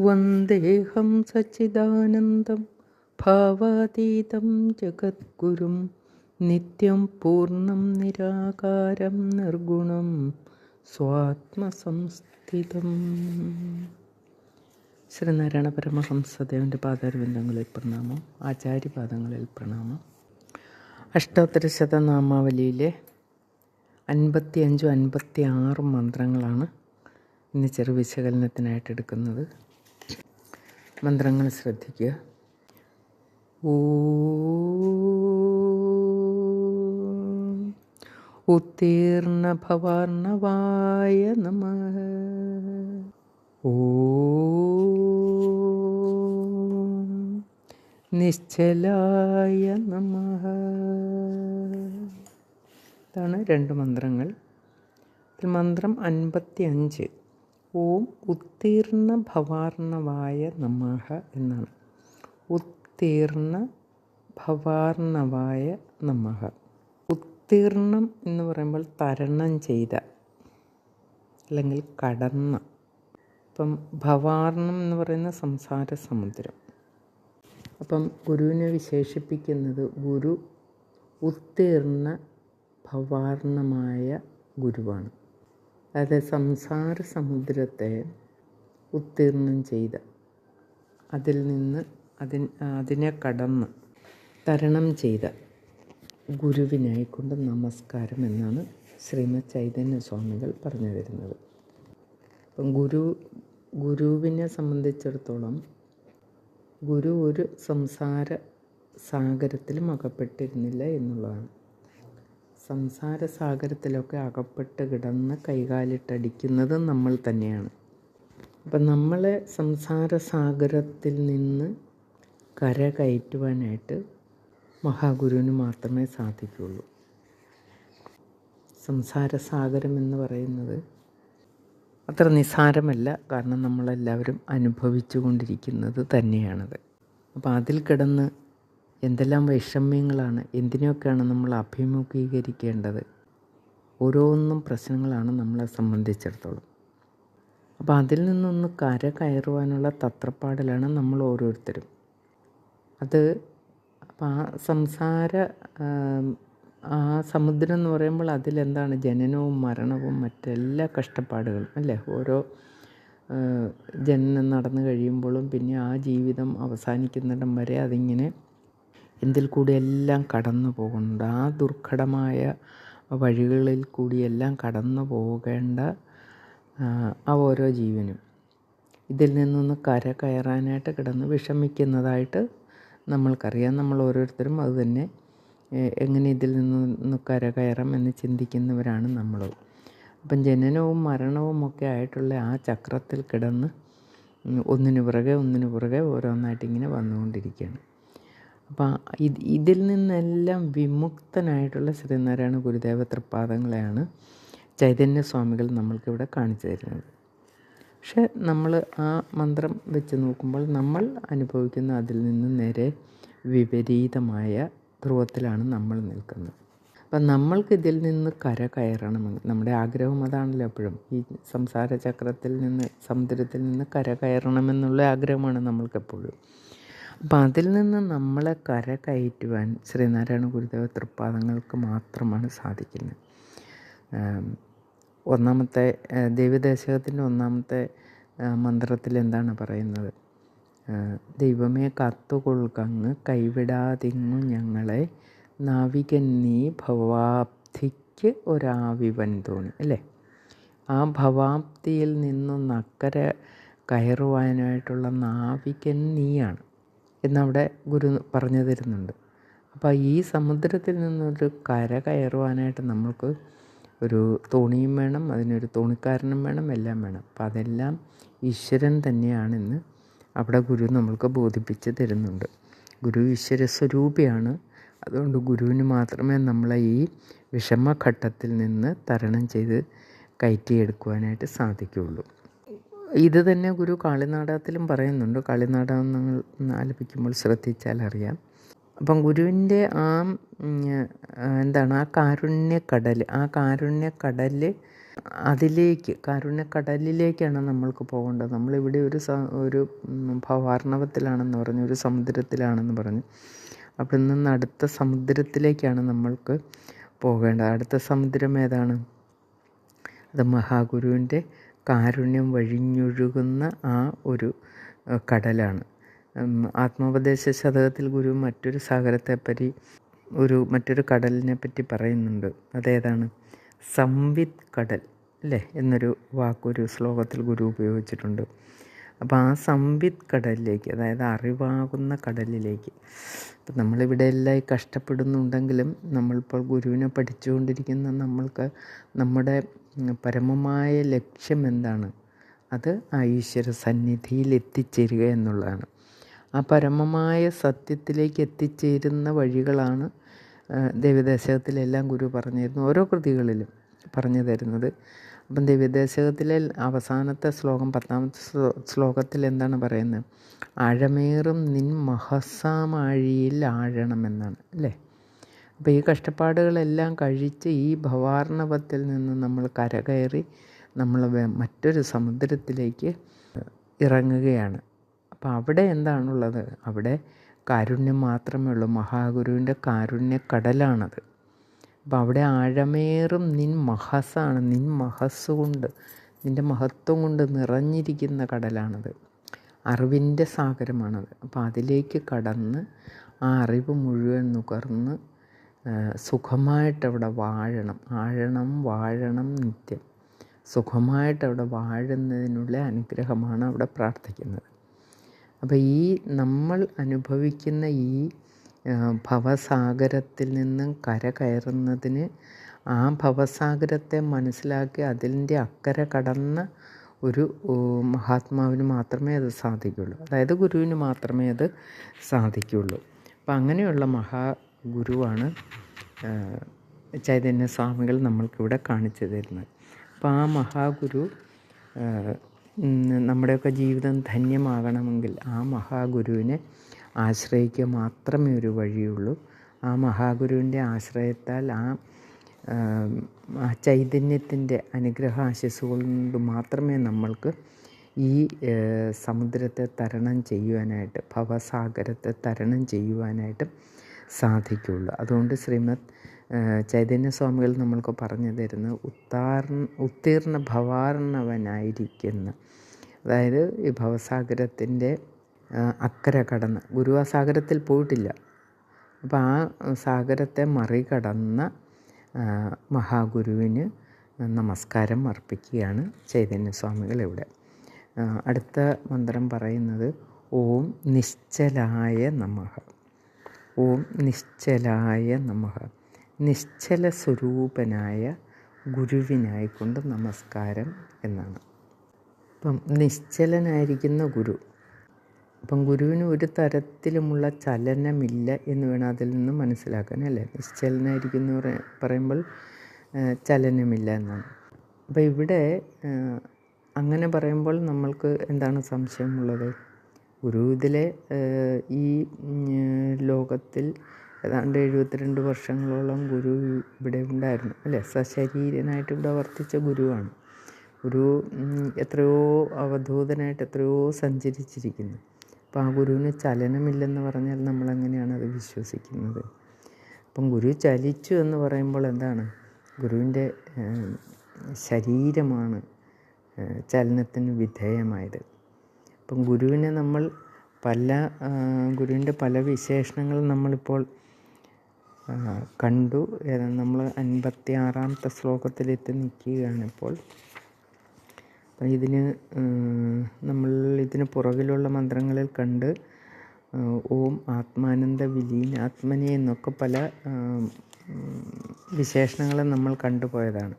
വന്ദേഹം സച്ചിദാനന്ദം ഭാവാതീതം ജഗദ്ഗുരും നിത്യം പൂർണം നിരാകാരം നിർഗുണം സ്വാത്മസംസ്ഥിതം ശ്രീനാരായണ പരമഹംസദേവന്റെ പാദാരവിന്ദങ്ങളിൽ പ്രണാമം ആചാര്യപാദങ്ങളിൽ പ്രണാമം. അഷ്ടോത്തര ശതനാമാവലിയിലെ അൻപത്തി അഞ്ചും അൻപത്തി ആറും മന്ത്രങ്ങളാണ് ഇന്ന് ചെറു വിശകലനത്തിനായിട്ട് എടുക്കുന്നത്. മന്ത്രങ്ങൾ ശ്രദ്ധിക്കുക. ഓ ഉത്തീർണ ഭവർണവായ നമ. ഓ നിശ്ചലായ നമ. ഇതാണ് രണ്ട് മന്ത്രങ്ങൾ. മന്ത്രം അൻപത്തി അഞ്ച് ഓം ഉത്തീർണ ഭവാർണവായ നമഃ എന്നാണ്. ഉത്തീർണ ഭവാർണവായ നമഃ. ഉത്തീർണം എന്ന് പറയുമ്പോൾ തരണം ചെയ്ത അല്ലെങ്കിൽ കടന്ന. ഇപ്പം ഭവാർണം എന്ന് പറയുന്ന സംസാര സമുദ്രം. അപ്പം ഗുരുവിനെ വിശേഷിപ്പിക്കുന്നത് ഗുരു ഉത്തീർണ ഭവാർണമായ ഗുരുവാണ്. അത് സംസാര സമുദ്രത്തെ ഉത്തീർണം ചെയ്ത. അതിൽ നിന്ന് അതിൻ അതിനെ കടന്ന് തരണം ചെയ്ത ഗുരുവിനായിക്കൊണ്ട് നമസ്കാരം എന്നാണ് ശ്രീമദ് ചൈതന്യ സ്വാമികൾ പറഞ്ഞു തരുന്നത് അപ്പം ഗുരു ഗുരുവിനെ സംബന്ധിച്ചിടത്തോളം ഗുരു ഒരു സംസാര സാഗരത്തിലും അകപ്പെട്ടിരുന്നില്ല എന്നുള്ളതാണ്. സംസാര സാഗരത്തിലൊക്കെ അകപ്പെട്ട് കിടന്ന് കൈകാലിട്ടടിക്കുന്നത് നമ്മൾ തന്നെയാണ്. അപ്പം നമ്മളെ സംസാരസാഗരത്തിൽ നിന്ന് കര കയറ്റുവാനായിട്ട് മഹാഗുരുവിന് മാത്രമേ സാധിക്കുകയുള്ളൂ. സംസാരസാഗരം എന്ന് പറയുന്നത് അത്ര നിസ്സാരമല്ല കാരണം നമ്മളെല്ലാവരും അനുഭവിച്ചു കൊണ്ടിരിക്കുന്നത് തന്നെയാണത്. അപ്പോൾ അതിൽ കിടന്ന് എന്തെല്ലാം വൈഷമ്യങ്ങളാണ് എന്തിനെയൊക്കെയാണ് നമ്മൾ അഭിമുഖീകരിക്കേണ്ടത്? ഓരോന്നും പ്രശ്നങ്ങളാണ് നമ്മളെ സംബന്ധിച്ചിടത്തോളം. അപ്പോൾ അതിൽ നിന്നൊന്ന് കര കയറുവാനുള്ള തത്രപ്പാടിലാണ് നമ്മൾ ഓരോരുത്തരും. അത് അപ്പം ആ സംസാര ആ സമുദ്രം എന്ന് പറയുമ്പോൾ അതിലെന്താണ് ജനനവും മരണവും മറ്റെല്ലാ കഷ്ടപ്പാടുകളും അല്ലേ? ഓരോ ജനനം നടന്നു കഴിയുമ്പോഴും പിന്നെ ആ ജീവിതം അവസാനിക്കുന്നിടം വരെ അതിങ്ങനെ എന്തിൽ കൂടി എല്ലാം കടന്നു പോകുന്നുണ്ട് ആ ദുർഘടമായ വഴികളിൽ കൂടിയെല്ലാം കടന്നു പോകേണ്ട ആ ഓരോ ജീവനും. ഇതിൽ നിന്നൊന്ന് കര കയറാനായിട്ട് കിടന്ന് വിഷമിക്കുന്നതായിട്ട് നമ്മൾക്കറിയാം. നമ്മൾ ഓരോരുത്തരും അതുതന്നെ എങ്ങനെ ഇതിൽ നിന്ന് കര കയറാം എന്ന് ചിന്തിക്കുന്നവരാണ് നമ്മൾ. അപ്പം ജനനവും മരണവും ഒക്കെ ആയിട്ടുള്ള ആ ചക്രത്തിൽ കിടന്ന് ഒന്നിനു പുറകെ ഒന്നിനു പുറകെ ഓരോന്നായിട്ട് ഇങ്ങനെ വന്നുകൊണ്ടിരിക്കുകയാണ്. അപ്പം ഇത് ഇതിൽ നിന്നെല്ലാം വിമുക്തനായിട്ടുള്ള ശ്രീനാരായണ ഗുരുദേവ തൃപ്പാദങ്ങളെയാണ് ചൈതന്യ സ്വാമികൾ നമ്മൾക്കിവിടെ കാണിച്ചു തരുന്നത്. പക്ഷെ നമ്മൾ ആ മന്ത്രം വെച്ച് നോക്കുമ്പോൾ നമ്മൾ അനുഭവിക്കുന്ന അതിൽ നിന്ന് നേരെ വിപരീതമായ ധ്രുവത്തിലാണ് നമ്മൾ നിൽക്കുന്നത്. അപ്പം നമ്മൾക്ക് ഇതിൽ നിന്ന് കര കയറണമെങ്കിൽ നമ്മുടെ ആഗ്രഹം അതാണല്ലോ എപ്പോഴും ഈ സംസാര ചക്രത്തിൽ നിന്ന് സമുദ്രത്തിൽ നിന്ന് കര കയറണമെന്നുള്ള ആഗ്രഹമാണ് നമ്മൾക്കെപ്പോഴും അപ്പം അതിൽ നിന്ന് നമ്മളെ കര കയറ്റുവാൻ ശ്രീനാരായണ ഗുരുദേവ തൃപ്പാദങ്ങൾക്ക് മാത്രമാണ് സാധിക്കുന്നത്. ഒന്നാമത്തെ ദൈവദേശകത്തിന്റെ ഒന്നാമത്തെ മന്ത്രത്തിൽ എന്താണ് പറയുന്നത്? ദൈവമേ കാത്തുകൊള്ളുകങ്ങ് കൈവിടാതിങ്ങു ഞങ്ങളെ നാവികൻ നീ ഭവാബ്ധിക്ക് ഒരാവിവൻ തോന്നി അല്ലേ? ആ ഭവാപ്തിയിൽ ഭവാബ്ദിയിൽ നിന്നൊന്നക്കരെ കയറുവാനായിട്ടുള്ള നാവികൻ നീയാണ്. എന്നവിടെ ഗുരു പറഞ്ഞു തരുന്നുണ്ട്. അപ്പോൾ ഈ സമുദ്രത്തിൽ നിന്നൊരു കര കയറുവാനായിട്ട് നമ്മൾക്ക് ഒരു തോണിയും വേണം അതിനൊരു തോണിക്കാരനും വേണം എല്ലാം വേണം. അപ്പം അതെല്ലാം ഈശ്വരൻ തന്നെയാണെന്ന് അവിടെ ഗുരു നമ്മൾക്ക് ബോധിപ്പിച്ച് തരുന്നുണ്ട്. ഗുരു ഈശ്വര സ്വരൂപിയാണ് അതുകൊണ്ട് ഗുരുവിന് മാത്രമേ നമ്മളെ ഈ വിഷമഘട്ടത്തിൽ നിന്ന് തരണം ചെയ്ത് കയറ്റിയെടുക്കുവാനായിട്ട് സാധിക്കുകയുള്ളൂ. ഇത് തന്നെ ഗുരു കാളിനാടകത്തിലും പറയുന്നുണ്ട്. കാളിനാടകം നിങ്ങൾ ആലപിക്കുമ്പോൾ ശ്രദ്ധിച്ചാൽ അറിയാം. അപ്പം ഗുരുവിന്റെ ആ എന്താണ് ആ കാരുണ്യക്കടൽ ആ കാരുണ്യക്കടൽ അതിലേക്ക് കാരുണ്യക്കടലിലേക്കാണ് നമ്മൾക്ക് പോകേണ്ടത്. നമ്മളിവിടെ ഒരു സ ഒരു ഭവാർണവത്തിലാണെന്ന് പറഞ്ഞു ഒരു സമുദ്രത്തിലാണെന്ന് പറഞ്ഞു. അവിടെ നിന്ന് അടുത്ത സമുദ്രത്തിലേക്കാണ് നമ്മൾക്ക് പോകേണ്ടത്. അടുത്ത സമുദ്രം ഏതാണ്? അത് മഹാഗുരുവിന്റെ കാരുണ്യം വഴിഞ്ഞൊഴുകുന്ന ആ ഒരു കടലാണ്. ആത്മോപദേശ ശതകത്തിൽ ഗുരു മറ്റൊരു സാഗരത്തെപ്പറ്റി ഒരു മറ്റൊരു കടലിനെ പറ്റി പറയുന്നുണ്ട്. അതേതാണ്? സംവിത് കടൽ അല്ലേ എന്നൊരു വാക്കൊരു ശ്ലോകത്തിൽ ഗുരു ഉപയോഗിച്ചിട്ടുണ്ട്. അപ്പോൾ ആ സംവിത് കടലിലേക്ക് അതായത് അറിവാകുന്ന കടലിലേക്ക് ഇപ്പം നമ്മളിവിടെ എല്ലാം കഷ്ടപ്പെടുന്നുണ്ടെങ്കിലും നമ്മളിപ്പോൾ ഗുരുവിനെ പഠിച്ചുകൊണ്ടിരിക്കുന്ന നമ്മൾക്ക് നമ്മുടെ പരമമായ ലക്ഷ്യം എന്താണ് അത് ആ ഈശ്വര സന്നിധിയിൽ എത്തിച്ചേരുക എന്നുള്ളതാണ്. ആ പരമമായ സത്യത്തിലേക്ക് എത്തിച്ചേരുന്ന വഴികളാണ് ദേവദേശകത്തിലെല്ലാം ഗുരു പറഞ്ഞിരുന്നു ഓരോ കൃതികളിലും പറഞ്ഞു തരുന്നത്. അപ്പം ദേവദേശകത്തിലെ അവസാനത്തെ ശ്ലോകം പത്താമത്തെ ശ്ലോ ശ്ലോകത്തിൽ എന്താണ് പറയുന്നത്? ആഴമേറും നിൻ മഹസാമാഴിയിൽ ആഴണമെന്നാണ് അല്ലേ? അപ്പോൾ ഈ കഷ്ടപ്പാടുകളെല്ലാം കഴിച്ച് ഈ ഭവാർണവത്തിൽ നിന്ന് നമ്മൾ കരകയറി നമ്മൾ മറ്റൊരു സമുദ്രത്തിലേക്ക് ഇറങ്ങുകയാണ്. അപ്പോൾ അവിടെ എന്താണുള്ളത്? അവിടെ കാരുണ്യം മാത്രമേ ഉള്ളൂ. മഹാഗുരുവിന്റെ കാരുണ്യക്കടലാണത്. അപ്പോൾ അവിടെ ആഴമേറും നിൻ മഹസാണ്. നിൻ മഹസ് കൊണ്ട് നിന്റെ മഹത്വം കൊണ്ട് നിറഞ്ഞിരിക്കുന്ന കടലാണത്. അറിവിന്റെ സാഗരമാണത്. അപ്പോൾ അതിലേക്ക് കടന്ന് ആ അറിവ് മുഴുവൻ നുകർന്ന് സുഖമായിട്ടവിടെ വാഴണം. ആഴണം വാഴണം നിത്യം. സുഖമായിട്ടവിടെ വാഴുന്നതിനുള്ള അനുഗ്രഹമാണ് അവിടെ പ്രാർത്ഥിക്കുന്നത്. അപ്പോൾ ഈ നമ്മൾ അനുഭവിക്കുന്ന ഈ ഭവസാഗരത്തിൽ നിന്നും കര കയറുന്നതിന് ആ ഭവസാഗരത്തെ മനസ്സിലാക്കി അതിന്റെ അക്കരെ കടന്ന ഒരു മഹാത്മാവിന് മാത്രമേ അത് സാധിക്കുള്ളൂ. അതായത് ഗുരുവിന് മാത്രമേ അത് സാധിക്കുള്ളൂ. അപ്പം അങ്ങനെയുള്ള മഹാഗുരുവാണ് ആ, ചൈതന്യ സ്വാമികൾ നമ്മൾക്കിവിടെ കാണിച്ചു തരുന്നത്. അപ്പോൾ ആ മഹാഗുരു നമ്മുടെയൊക്കെ ജീവിതം ധന്യമാകണമെങ്കിൽ ആ മഹാഗുരുവിനെ ആശ്രയിക്കുക മാത്രമേ ഒരു വഴിയുള്ളൂ. ആ മഹാഗുരുവിന്റെ ആശ്രയത്താൽ ആ ചൈതന്യത്തിന്റെ അനുഗ്രഹ ആശസ്സുകൾ കൊണ്ട് മാത്രമേ നമ്മൾക്ക് ഈ സമുദ്രത്തെ തരണം ചെയ്യുവാനായിട്ട് ഭവസാഗരത്തെ തരണം ചെയ്യുവാനായിട്ട് സാധിക്കുള്ളൂ അതുകൊണ്ട് ശ്രീമദ് ചൈതന്യ സ്വാമികൾ നമ്മൾക്ക് പറഞ്ഞു തരുന്നത് ഉത്താർണ ഉത്തീർണ ഭവാർണവനായിരിക്കുന്ന അതായത് ഈ ഭവസാഗരത്തിന്റെ അക്കര കടന്ന്. ഗുരുവാസാഗരത്തിൽ സാഗരത്തിൽ പോയിട്ടില്ല. അപ്പോൾ ആ സാഗരത്തെ മറികടന്ന മഹാഗുരുവിന് നമസ്കാരം അർപ്പിക്കുകയാണ് ചൈതന്യ സ്വാമികൾ ഇവിടെ അടുത്ത മന്ത്രം പറയുന്നത് ഓം നിശ്ചലായ നമഃ ഓം നിശ്ചലായ നമ. നിശ്ചല സ്വരൂപനായ ഗുരുവിനായിക്കൊണ്ട് നമസ്കാരം എന്നാണ്. ഇപ്പം നിശ്ചലനായിരിക്കുന്ന ഗുരു. അപ്പം ഗുരുവിന് ഒരു തരത്തിലുമുള്ള ചലനമില്ല എന്ന് വേണം അതിൽ നിന്ന് മനസ്സിലാക്കാൻ അല്ലേ? നിശ്ചലനായിരിക്കുന്നു പറയുമ്പോൾ ചലനമില്ല എന്നാണ്. അപ്പോൾ ഇവിടെ അങ്ങനെ പറയുമ്പോൾ നമ്മൾക്ക് എന്താണ് സംശയമുള്ളത്? ഗുരു ഇതിലെ ഈ ലോകത്തിൽ ഏതാണ്ട് എഴുപത്തിരണ്ട് വർഷങ്ങളോളം ഗുരു ഇവിടെ ഉണ്ടായിരുന്നു. അല്ലേ? സശരീരനായിട്ട് ഇവിടെ വർത്തിച്ച ഗുരുവാണ്. ഗുരു എത്രയോ അവധൂതനായിട്ട് എത്രയോ സഞ്ചരിച്ചിരിക്കുന്നു. അപ്പോൾ ആ ഗുരുവിന് ചലനമില്ലെന്ന് പറഞ്ഞാൽ നമ്മൾ എങ്ങനെയാണ് അത് വിശ്വസിക്കുന്നത്? അപ്പം ഗുരു ചലിച്ചു എന്ന് പറയുമ്പോൾ എന്താണ്? ഗുരുവിന്റെ ശരീരമാണ് ചലനത്തിന് വിധേയമായത്. അപ്പം ഗുരുവിനെ നമ്മൾ പല ഗുരുവിന്റെ പല വിശേഷണങ്ങൾ നമ്മളിപ്പോൾ കണ്ടു. നമ്മൾ അൻപത്തി ആറാമത്തെ ശ്ലോകത്തിലെത്തി നിൽക്കുകയാണ് ഇപ്പോൾ അപ്പം ഇതിന് നമ്മൾ ഇതിന് പുറകിലുള്ള മന്ത്രങ്ങളിൽ കണ്ട് ഓം ആത്മാനന്ദ വിലീനാത്മനെ എന്നൊക്കെ പല വിശേഷണങ്ങളും നമ്മൾ കണ്ടുപോയതാണ്.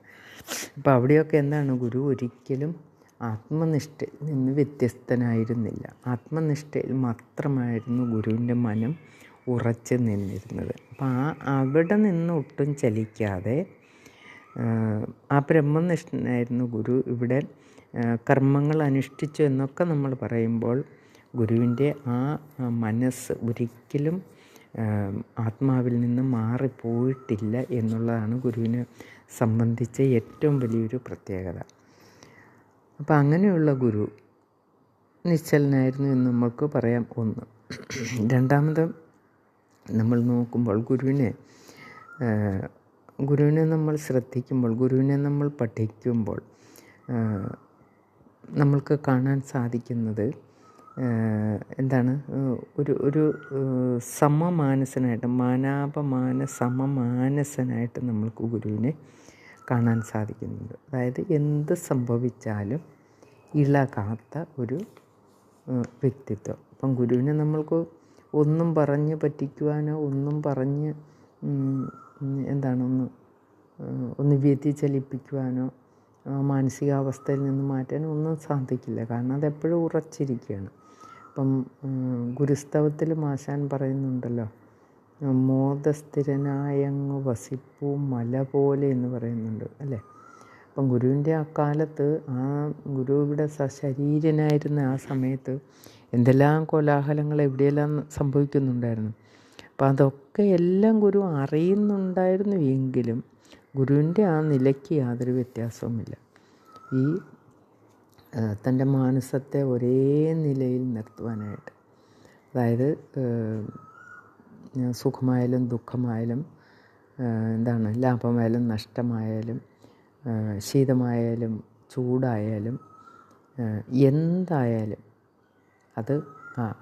അപ്പോൾ അവിടെയൊക്കെ എന്താണ്? ഗുരു ഒരിക്കലും ആത്മനിഷ്ഠയിൽ നിന്ന് വ്യത്യസ്തനായിരുന്നില്ല. ആത്മനിഷ്ഠയിൽ മാത്രമായിരുന്നു ഗുരുവിന്റെ മനം ഉറച്ചു നിന്നിരുന്നത്. അപ്പം ആ അവിടെ നിന്ന് ഒട്ടും ചലിക്കാതെ ആ ബ്രഹ്മനിഷ്ഠനായിരുന്നു ഗുരു. ഇവിടെ കർമ്മങ്ങൾ അനുഷ്ഠിച്ചു എന്നൊക്കെ നമ്മൾ പറയുമ്പോൾ ഗുരുവിന്റെ ആ മനസ്സ് ഒരിക്കലും ആത്മാവിൽ നിന്ന് മാറിപ്പോയിട്ടില്ല എന്നുള്ളതാണ് ഗുരുവിനെ സംബന്ധിച്ച ഏറ്റവും വലിയൊരു പ്രത്യേകത. അപ്പം അങ്ങനെയുള്ള ഗുരു നിശ്ചലനായിരുന്നു എന്ന് നമ്മൾക്ക് പറയാം ഒന്ന്. രണ്ടാമത് നമ്മൾ നോക്കുമ്പോൾ ഗുരുവിനെ ഗുരുവിനെ നമ്മൾ ശ്രദ്ധിക്കുമ്പോൾ ഗുരുവിനെ നമ്മൾ പഠിക്കുമ്പോൾ നമ്മൾക്ക് കാണാൻ സാധിക്കുന്നത് എന്താണ് ഒരു ഒരു സമമാനസനായിട്ട് മാനാപമാന സമമാനസനായിട്ട് നമ്മൾക്ക് ഗുരുവിനെ കാണാൻ സാധിക്കുന്നുണ്ട്. അതായത് എന്ത് സംഭവിച്ചാലും ഇളകാത്ത ഒരു വ്യക്തിത്വം. അപ്പം ഗുരുവിനെ നമ്മൾക്ക് ഒന്നും പറഞ്ഞ് പറ്റിക്കുവാനോ ഒന്നും പറഞ്ഞ് എന്താണ് ഒന്ന് ഒന്ന് വ്യതിചലിപ്പിക്കുവാനോ മാനസികാവസ്ഥയിൽ നിന്ന് മാറ്റാനോ ഒന്നും സാധിക്കില്ല. കാരണം അതെപ്പോഴും ഉറച്ചിരിക്കുകയാണ്. അപ്പം ഗുരുസ്തവത്തിൽ മാശാൻ പറയുന്നുണ്ടല്ലോ മോദസ്ഥിരനായങ്ങ് വസിപ്പൂ മല പോലെ എന്ന് പറയുന്നുണ്ട് അല്ലേ? അപ്പം ഗുരുവിന്റെ ആ കാലത്ത് ആ ഗുരു ഇവിടെ സശരീരനായിരുന്ന ആ സമയത്ത് എന്തെല്ലാം കോലാഹലങ്ങൾ എവിടെയെല്ലാം സംഭവിക്കുന്നുണ്ടായിരുന്നു. അപ്പം അതൊക്കെ എല്ലാം ഗുരു അറിയുന്നുണ്ടായിരുന്നു എങ്കിലും ഗുരുവിന്റെ ആ നിലയ്ക്ക് യാതൊരു വ്യത്യാസവുമില്ല. ഈ തന്റെ മാനസത്തെ ഒരേ നിലയിൽ നിർത്തുവാനായിട്ട്. അതായത് സുഖമായാലും ദുഃഖമായാലും എന്താണ് ലാഭമായാലും നഷ്ടമായാലും ശീതമായാലും ചൂടായാലും എന്തായാലും അത്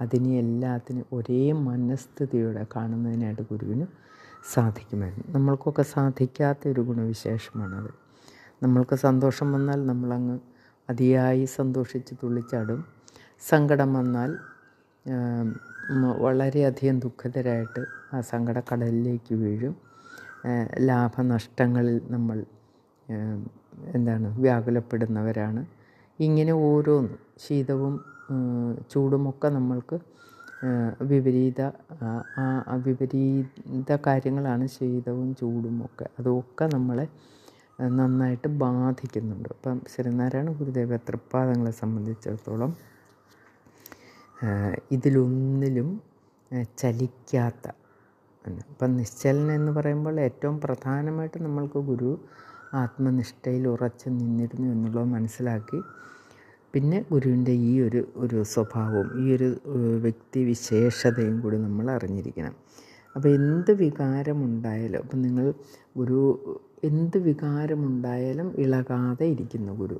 അതിനെ എല്ലാത്തിനും ഒരേ മനസ്ഥിതിയോടെ കാണുന്നതിനായിട്ട് ഗുരുവിന് സാധിക്കുമായിരുന്നു. നമ്മൾക്കൊക്കെ സാധിക്കാത്ത ഒരു ഗുണവിശേഷമാണത്. നമ്മൾക്ക് സന്തോഷം വന്നാൽ നമ്മളങ്ങ് അതിയായി സന്തോഷിച്ച് തുള്ളിച്ചാടും. സങ്കടം വന്നാൽ വളരെയധികം ദുഃഖിതരായിട്ട് ആ സങ്കടക്കടലിലേക്ക് വീഴും. ലാഭനഷ്ടങ്ങളിൽ നമ്മൾ എന്താണ് വ്യാകുലപ്പെടുന്നവരാണ്. ഇങ്ങനെ ഓരോന്നും ശീതവും ചൂടുമൊക്കെ നമ്മൾക്ക് വിപരീത വിപരീത കാര്യങ്ങളാണ് ശീതവും ചൂടുമൊക്കെ അതൊക്കെ നമ്മളെ നന്നായിട്ട് ബാധിക്കുന്നുണ്ട്. അപ്പം ശ്രീനാരായണ ഗുരുദേവ തൃപ്പാദങ്ങളെ സംബന്ധിച്ചിടത്തോളം ഇതിലൊന്നിലും ചലിക്കാത്ത ഇപ്പം നിശ്ചലനം എന്ന് പറയുമ്പോൾ ഏറ്റവും പ്രധാനമായിട്ട് നമ്മൾക്ക് ഗുരു ആത്മനിഷ്ഠയിൽ ഉറച്ചു നിന്നിരുന്നു എന്നുള്ളത് മനസ്സിലാക്കി. പിന്നെ ഗുരുവിന്റെ ഈ ഒരു ഒരു സ്വഭാവവും ഈ ഒരു വ്യക്തി വിശേഷതയും കൂടി നമ്മൾ അറിഞ്ഞിരിക്കണം. അപ്പോൾ എന്ത് വികാരമുണ്ടായാലും അപ്പം നിങ്ങൾ ഗുരു എന്ത് വികാരമുണ്ടായാലും ഇളകാതെ ഇരിക്കുന്നു ഗുരു.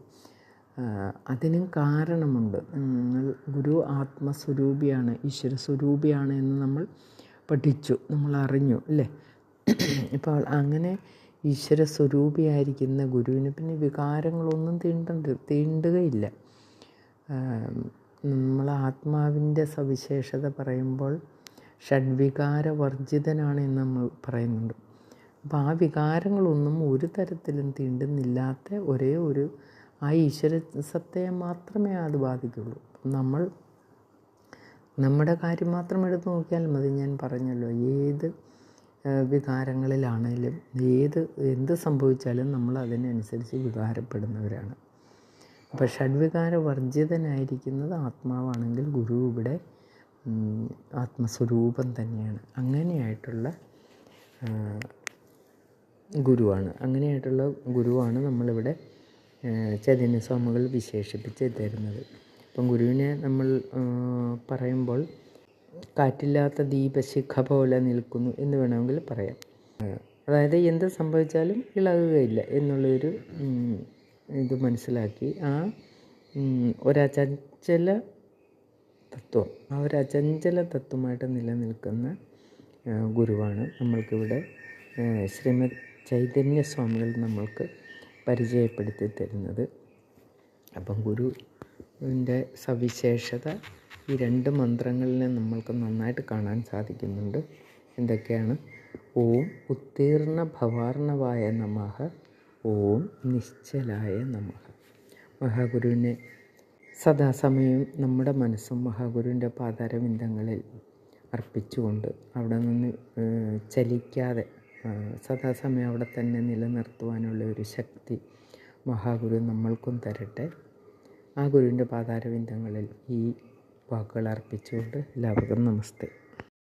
അതിനും കാരണമുണ്ട്. നിങ്ങൾ ഗുരു ആത്മസ്വരൂപിയാണ് ഈശ്വര സ്വരൂപിയാണ് എന്ന് നമ്മൾ പഠിച്ചു നമ്മൾ അറിഞ്ഞു അല്ലേ? ഇപ്പോൾ അങ്ങനെ ഈശ്വര സ്വരൂപിയായിരിക്കുന്ന ഗുരുവിന് പിന്നെ വികാരങ്ങളൊന്നും തീണ്ട തീണ്ടുകയില്ല. നമ്മൾ ആത്മാവിന്റെ സവിശേഷത പറയുമ്പോൾ ഷഡ്വികാര വർജിതനാണ് എന്ന് നമ്മൾ പറയുന്നുണ്ട്. അപ്പോൾ ആ വികാരങ്ങളൊന്നും ഒരു തരത്തിലും തീണ്ടുന്നില്ലാത്ത ഒരേ ഒരു ആ ഈശ്വര സത്തയെ മാത്രമേ അത് ബാധിക്കുള്ളൂ നമ്മൾ നമ്മുടെ കാര്യം മാത്രം എടുത്തു നോക്കിയാൽ മതി ഞാൻ പറഞ്ഞല്ലോ. ഏത് വികാരങ്ങളിലാണേലും ഏത് എന്ത് സംഭവിച്ചാലും നമ്മൾ അതിനനുസരിച്ച് വികാരപ്പെടുന്നവരാണ്. അപ്പോൾ ഷഡ്വികാര വർജിതനായിരിക്കുന്നത് ആത്മാവാണെങ്കിൽ ഗുരു ഇവിടെ ആത്മസ്വരൂപം തന്നെയാണ്. അങ്ങനെയായിട്ടുള്ള ഗുരുവാണ്. അങ്ങനെയായിട്ടുള്ള ഗുരുവാണ് നമ്മളിവിടെ ചൈതന്യസ്വാമികൾ വിശേഷിപ്പിച്ച് തരുന്നത്. അപ്പം ഗുരുവിനെ നമ്മൾ പറയുമ്പോൾ കാറ്റില്ലാത്ത ദീപശിഖ പോലെ നിൽക്കുന്നു എന്ന് വേണമെങ്കിൽ പറയാം. അതായത് എന്ത് സംഭവിച്ചാലും ഇളകുകയില്ല എന്നുള്ളൊരു ഇത് മനസ്സിലാക്കി ആ ഒരചഞ്ചല തത്വം ആ ഒരു അചഞ്ചല തത്വമായിട്ട് നിലനിൽക്കുന്ന ഗുരുവാണ് നമ്മൾക്കിവിടെ ശ്രീമദ് ചൈതന്യ സ്വാമികൾ നമ്മൾക്ക് പരിചയപ്പെടുത്തി തരുന്നത്. അപ്പം ഗുരുവിന്റെ സവിശേഷത ഈ രണ്ട് മന്ത്രങ്ങളിലെ നമ്മൾക്ക് നന്നായിട്ട് കാണാൻ സാധിക്കുന്നുണ്ട്. എന്തൊക്കെയാണ്? ഓം ഉത്തീർണ ഭവാർണവായ നമഹ ഓം നിശ്ചലായ നമഃ. മഹാഗുരുവിനെ സദാസമയം നമ്മുടെ മനസ്സും മഹാഗുരുവിന്റെ പാതാരവിന്ദങ്ങളിൽ അർപ്പിച്ചുകൊണ്ട് അവിടെ നിന്ന് ചലിക്കാതെ സദാസമയം അവിടെ തന്നെ നിലനിർത്തുവാനുള്ള ഒരു ശക്തി മഹാഗുരു നമ്മൾക്കും തരട്ടെ. ആ ഗുരുവിന്റെ പാതാരവിന്ദങ്ങളിൽ ഈ വാക്കുകൾ അർപ്പിച്ചുകൊണ്ട് എല്ലാവർക്കും നമസ്തേ.